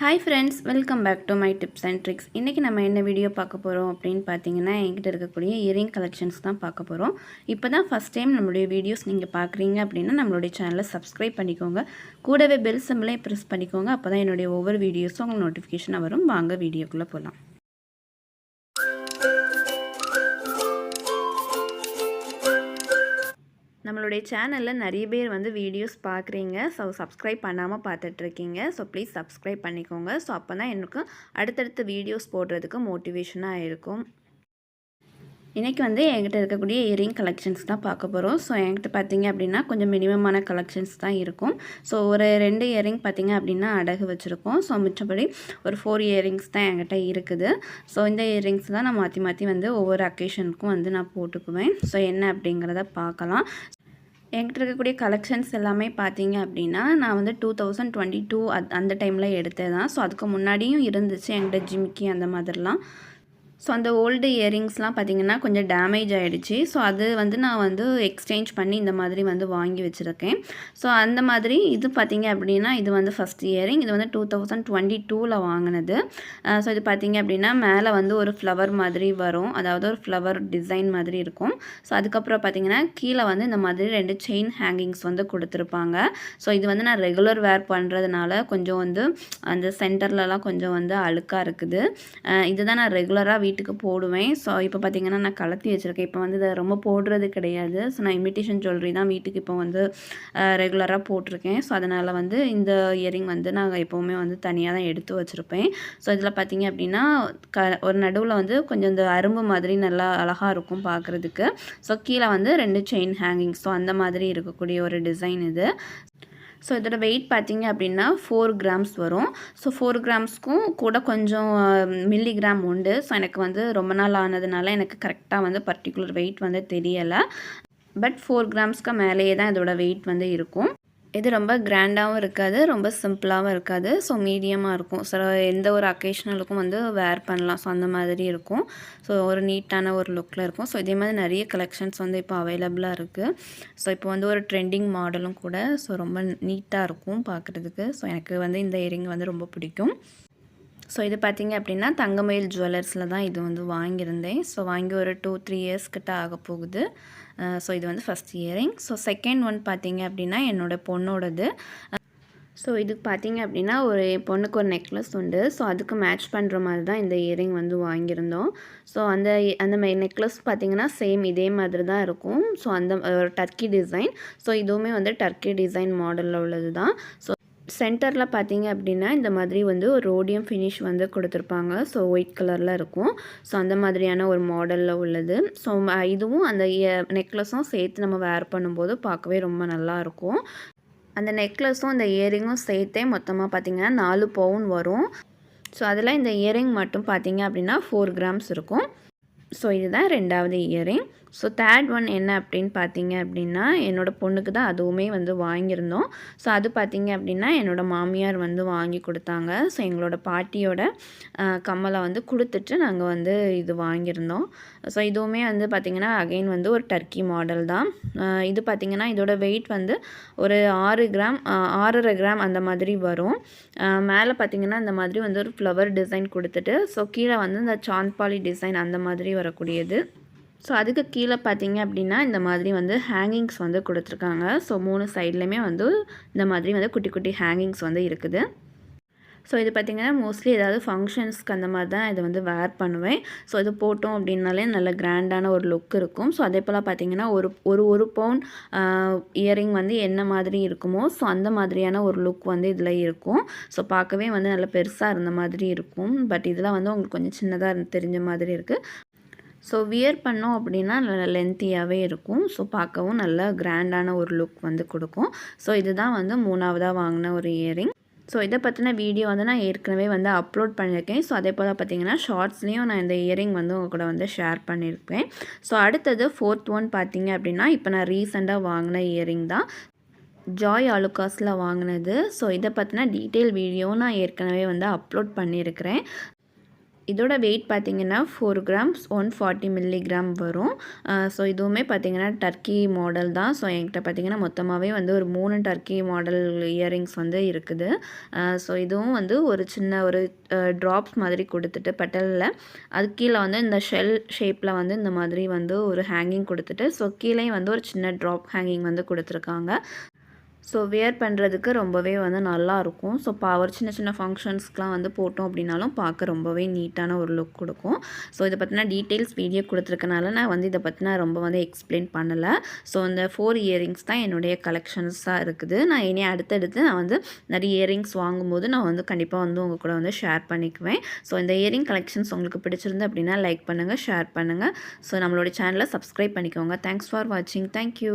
Hi friends welcome back to my tips and tricks இன்றைக்கி நம்ம என்ன வீடியோ பார்க்க போகிறோம் அப்படின்னு பார்த்தீங்கன்னா என்கிட்ட இருக்கக்கூடிய இயரிங் கலெக்ஷன்ஸ் தான் பார்க்க போகிறோம் இப்போ தான் ஃபஸ்ட் டைம் நம்மளுடைய வீடியோஸ் நீங்கள் பார்க்குறீங்க அப்படின்னா நம்மளுடைய சேனலை சப்ஸ்கிரைப் பண்ணிக்கோங்க. கூடவே பெல் சிம்பிளையும் ப்ரெஸ் பண்ணிக்கோங்க. அப்போ தான் என்னுடைய ஒவ்வொரு வீடியோஸும் உங்களுக்கு நோட்டிஃபிகேஷனாக வரும். வாங்க வீடியோக்குள்ளே போகலாம் நம்மளுடைய சேனலில் நிறைய பேர் வந்து வீடியோஸ் பார்க்குறீங்க ஸோ சப்ஸ்கிரைப் பண்ணாமல் பார்த்துட்ருக்கீங்க ஸோ ப்ளீஸ் சப்ஸ்கிரைப் பண்ணிக்கோங்க. ஸோ அப்போ தான் எனக்கு அடுத்தடுத்த வீடியோஸ் போடுறதுக்கு மோட்டிவேஷனாக இருக்கும். இன்றைக்கி வந்து என்கிட்ட இருக்கக்கூடிய இயரிங் கலெக்ஷன்ஸ் தான் பார்க்க போகிறோம் ஸோ என்கிட்ட பார்த்தீங்க அப்படின்னா கொஞ்சம் மினிமமான கலெக்ஷன்ஸ் தான் இருக்கும். ஸோ ஒரு ரெண்டு இயரிங் பார்த்தீங்க அப்படின்னா அடகு வச்சுருக்கோம். ஸோ மிச்சபடி ஒரு ஃபோர் இயரிங்ஸ் தான் என்கிட்ட இருக்குது. ஸோ இந்த இயரிங்ஸ் தான் நான் மாற்றி மாற்றி வந்து ஒவ்வொரு அக்கேஷனுக்கும் வந்து நான் போட்டுக்குவேன். ஸோ என்ன அப்படிங்கிறத பார்க்கலாம் என்கிட்ட இருக்கக்கூடிய கலெக்ஷன்ஸ் எல்லாமே பார்த்தீங்க அப்படின்னா நான் வந்து டூ தௌசண்ட் டுவெண்ட்டி டூ அந்த டைமில் எடுத்தேன் தான் ஸோ அதுக்கு முன்னாடியும் இருந்துச்சு என்கிட்ட ஜிமிக்கி அந்த மாதிரிலாம். ஸோ அந்த ஓல்டு இயரிங்ஸ்லாம் பார்த்திங்கன்னா கொஞ்சம் டேமேஜ் ஆகிடுச்சு ஸோ அது வந்து நான் வந்து எக்ஸ்சேஞ்ச் பண்ணி இந்த மாதிரி வந்து வாங்கி வச்சுருக்கேன். ஸோ அந்த மாதிரி இது பார்த்திங்க அப்படின்னா இது வந்து ஃபஸ்ட் இயரிங் இது வந்து டூ தௌசண்ட் டுவெண்ட்டி டூவில் வாங்கினது. ஸோ இது பார்த்திங்க அப்படின்னா மேலே வந்து ஒரு ஃப்ளவர் மாதிரி வரும். அதாவது ஒரு ஃப்ளவர் டிசைன் மாதிரி இருக்கும். ஸோ அதுக்கப்புறம் பார்த்திங்கன்னா கீழே வந்து இந்த மாதிரி ரெண்டு செயின் ஹேங்கிங்ஸ் வந்து கொடுத்துருப்பாங்க. ஸோ இது வந்து நான் ரெகுலர் வேர் பண்ணுறதுனால கொஞ்சம் வந்து அந்த சென்டர்லலாம் கொஞ்சம் வந்து அழுக்காக இருக்குது. இதுதான் நான் ரெகுலராக வீட்டுக்கு போடுவேன். ஸோ இப்போ பார்த்திங்கன்னா நான் கலத்தி வச்சுருக்கேன். இப்போ வந்து இதை ரொம்ப போடுறது கிடையாது. ஸோ நான் இமிட்டேஷன் ஜுவல்லரி தான் வீட்டுக்கு இப்போ வந்து ரெகுலராக போட்டிருக்கேன். ஸோ அதனால் வந்து இந்த இயரிங் வந்து நாங்கள் எப்போவுமே வந்து தனியாக தான் எடுத்து வச்சுருப்பேன். ஸோ இதில் பார்த்திங்க அப்படின்னா க ஒரு நடுவில் வந்து கொஞ்சம் இந்த அரும்பு மாதிரி நல்லா அழகாக இருக்கும் பார்க்குறதுக்கு ஸோ கீழே வந்து ரெண்டு செயின் ஹேங்கிங் ஸோ அந்த மாதிரி இருக்கக்கூடிய ஒரு டிசைன் இது. ஸோ இதோட வெயிட் பார்த்திங்க அப்படின்னா ஃபோர் கிராம்ஸ் வரும். ஸோ ஃபோர் கிராம்ஸ்க்கும் கூட கொஞ்சம் um, மில்லிகிராம் உண்டு. ஸோ எனக்கு வந்து ரொம்ப நாள் ஆனதுனால எனக்கு கரெக்டாக வந்து பர்டிகுலர் வெயிட் வந்து தெரியலை. பட் ஃபோர் கிராம்ஸ்க்கு மேலேயே தான் இதோட வெயிட் வந்து இருக்கும். இது ரொம்ப கிராண்டாகவும் இருக்காது ரொம்ப சிம்பிளாகவும் இருக்காது. ஸோ மீடியமாக இருக்கும். ஸோ எந்த ஒரு அக்கேஷனலுக்கும் வந்து வேர் பண்ணலாம். ஸோ அந்த மாதிரி இருக்கும். ஸோ ஒரு நீட்டான ஒரு லுக்கில் இருக்கும். ஸோ இதே மாதிரி நிறைய கலெக்ஷன்ஸ் வந்து இப்போ அவைலபிளாக இருக்குது ஸோ இப்போ வந்து ஒரு ட்ரெண்டிங் மாடலும் கூட. ஸோ ரொம்ப நீட்டாக இருக்கும் பார்க்குறதுக்கு. ஸோ எனக்கு வந்து இந்த இயரிங் வந்து ரொம்ப பிடிக்கும். ஸோ இது பார்த்திங்க அப்படின்னா தங்கமயில் ஜுவல்லர்ஸில் தான் இது வந்து வாங்கியிருந்தேன். ஸோ வாங்கி ஒரு டூ த்ரீ இயர்ஸ் கிட்ட ஆக போகுது. ஸோ இது வந்து first earring so second one பார்த்திங்க அப்படின்னா என்னோடய பொண்ணோடது. ஸோ இதுக்கு பார்த்தீங்க அப்படின்னா ஒரு பொண்ணுக்கு ஒரு நெக்லஸ் உண்டு. ஸோ அதுக்கு மேட்ச் பண்ணுற மாதிரி தான் இந்த இயரிங் வந்து வாங்கியிருந்தோம். ஸோ அந்த அந்த மாதிரி நெக்லஸ் பார்த்திங்கன்னா சேம் இதே மாதிரி தான் இருக்கும். ஸோ அந்த ஒரு டர்க்கி டிசைன் ஸோ இதுவுமே வந்து டர்க்கி டிசைன் மாடலில் உள்ளது தான் ஸோ சென்டரில் பார்த்தீங்க அப்படின்னா இந்த மாதிரி வந்து ஒரு ரோடியம் ஃபினிஷ் வந்து கொடுத்துருப்பாங்க. ஸோ ஒயிட் கலரில் இருக்கும். ஸோ அந்த மாதிரியான ஒரு மாடலில் உள்ளது. ஸோ இதுவும் அந்த நெக்லஸும் சேர்த்து நம்ம வேர் பண்ணும்போது பார்க்கவே ரொம்ப நல்லாயிருக்கும் அந்த நெக்லஸும் இந்த இயரிங்கும் சேர்த்தே மொத்தமாக பார்த்திங்கன்னா நாலு பவுன் வரும். ஸோ அதில் இந்த இயரிங் மட்டும் பார்த்திங்க அப்படின்னா ஃபோர் கிராம்ஸ் இருக்கும். ஸோ இதுதான் ரெண்டாவது இயரிங் ஸோ தேர்ட் ஒன் என்ன அப்படின்னு பார்த்தீங்க அப்படின்னா என்னோடய பொண்ணுக்கு தான் அதுவுமே வந்து வாங்கியிருந்தோம். ஸோ அது பார்த்தீங்க அப்படின்னா என்னோடய மாமியார் வந்து வாங்கி கொடுத்தாங்க. ஸோ எங்களோட பாட்டியோட கம்மலை வந்து கொடுத்துட்டு நாங்கள் வந்து இது வாங்கியிருந்தோம். ஸோ இதுவுமே வந்து பார்த்திங்கன்னா அகெயின் வந்து ஒரு டர்க்கி மாடல் தான். இது பார்த்திங்கன்னா இதோட வெயிட் வந்து ஒரு ஆறு கிராம் ஆறரை கிராம் அந்த மாதிரி வரும். மேலே பார்த்திங்கன்னா இந்த மாதிரி வந்து ஒரு ஃப்ளவர் டிசைன் கொடுத்துட்டு ஸோ கீழே வந்து இந்த சாந்த்பாலி டிசைன் அந்த மாதிரி வரக்கூடியது. ஸோ அதுக்கு கீழே பார்த்தீங்க அப்படின்னா இந்த மாதிரி வந்து ஹேங்கிங்ஸ் வந்து கொடுத்துருக்காங்க. ஸோ மூணு சைட்லேயுமே வந்து இந்த மாதிரி வந்து குட்டி குட்டி ஹேங்கிங்ஸ் வந்து இருக்குது. ஸோ இது பார்த்திங்கன்னா மோஸ்ட்லி ஏதாவது ஃபங்க்ஷன்ஸ்க்கு அந்த மாதிரி தான் இதை வந்து வேர் பண்ணுவேன். ஸோ இது போட்டோம் அப்படின்னாலே நல்ல கிராண்டான ஒரு லுக் இருக்கும். ஸோ அதே போல் பார்த்திங்கன்னா ஒரு ஒரு ஒரு பவுன் இயரிங் வந்து என்ன மாதிரி இருக்குமோ ஸோ அந்த மாதிரியான ஒரு லுக் வந்து இதில் இருக்கும். ஸோ பார்க்கவே வந்து நல்ல பெருசாக இருந்த மாதிரி இருக்கும். பட் இதெல்லாம் வந்து உங்களுக்கு கொஞ்சம் சின்னதாக தெரிஞ்ச மாதிரி இருக்குது ஸோ வியர் பண்ணோம் அப்படின்னா நல்லா லென்த்தியாகவே இருக்கும். ஸோ பார்க்கவும் நல்ல கிராண்டான ஒரு லுக் வந்து கொடுக்கும். ஸோ இதுதான் வந்து மூணாவதாக வாங்கின ஒரு இயரிங் ஸோ இதை பற்றின வீடியோ வந்து நான் ஏற்கனவே வந்து அப்லோட் பண்ணியிருக்கேன். ஸோ அதே போல் பார்த்தீங்கன்னா ஷார்ட்ஸ்லேயும் நான் இந்த இயரிங் வந்து உங்கள் கூட வந்து ஷேர் பண்ணியிருப்பேன். ஸோ அடுத்தது ஃபோர்த் ஒன் பார்த்தீங்க அப்படின்னா இப்போ நான் ரீசெண்டாக வாங்கின இயரிங் தான். ஜாய் ஆலுகாஸில் வாங்கினது. ஸோ இதை பற்றின டீட்டெயில் வீடியோ நான் ஏற்கனவே வந்து அப்லோட் பண்ணியிருக்கிறேன். இதோட வெயிட் பார்த்தீங்கன்னா four grams one forty milligram வரும். ஸோ இதுவுமே பார்த்திங்கன்னா டர்க்கி மாடல் தான். ஸோ என்கிட்ட பார்த்தீங்கன்னா மொத்தமாகவே வந்து ஒரு மூணு டர்க்கி மாடல் இயரிங்ஸ் வந்து இருக்குது. ஸோ இதுவும் வந்து ஒரு சின்ன ஒரு ட்ராப்ஸ் மாதிரி கொடுத்துட்டு பெட்டலில். அது கீழே வந்து இந்த ஷெல் ஷேப்பில் வந்து இந்த மாதிரி வந்து ஒரு ஹேங்கிங் கொடுத்துட்டு ஸோ கீழே வந்து ஒரு சின்ன ட்ராப் ஹேங்கிங் வந்து கொடுத்துருக்காங்க. ஸோ வியர் பண்ணுறதுக்கு ரொம்பவே வந்து நல்லாயிருக்கும் ஸோ பவர் சின்ன சின்ன ஃபங்க்ஷன்ஸ்க்கெலாம் வந்து போட்டோம் அப்படின்னாலும் பார்க்க ரொம்பவே நீட்டான ஒரு லுக் கொடுக்கும். ஸோ இதை பற்றின டீட்டெயில்ஸ் வீடியோ கொடுத்துருக்கனால நான் வந்து இதை பற்றின ரொம்ப வந்து எக்ஸ்பிளைன் பண்ணலை. ஸோ இந்த ஃபோர் இயரிங்ஸ் தான் என்னுடைய கலெக்ஷன்ஸாக இருக்குது. நான் இனி அடுத்தடுத்து நான் வந்து நிறைய இயரிங்ஸ் வாங்கும்போது நான் வந்து கண்டிப்பாக வந்து உங்கள் கூட வந்து ஷேர் பண்ணிக்குவேன். ஸோ இந்த இயரிங் கலெக்ஷன்ஸ் உங்களுக்கு பிடிச்சிருந்து அப்படின்னா லைக் பண்ணுங்கள் ஷேர் பண்ணுங்கள் ஸோ நம்மளோட சேனலை சப்ஸ்கிரைப் பண்ணிக்கோங்க. தேங்க்ஸ் ஃபார் வாட்சிங் தேங்க்யூ